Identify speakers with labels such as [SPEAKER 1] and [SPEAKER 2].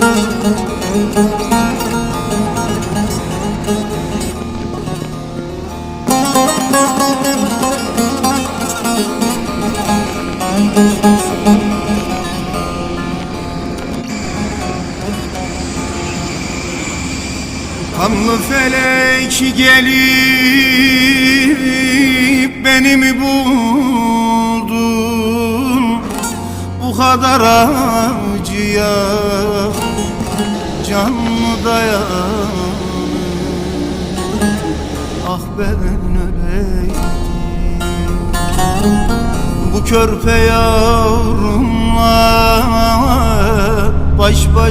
[SPEAKER 1] Kanlı felek gelip beni mi buldun? Bu kadar acıya can mı dayanır? Ah ben öleydim Bu körpe yavrumla baş başa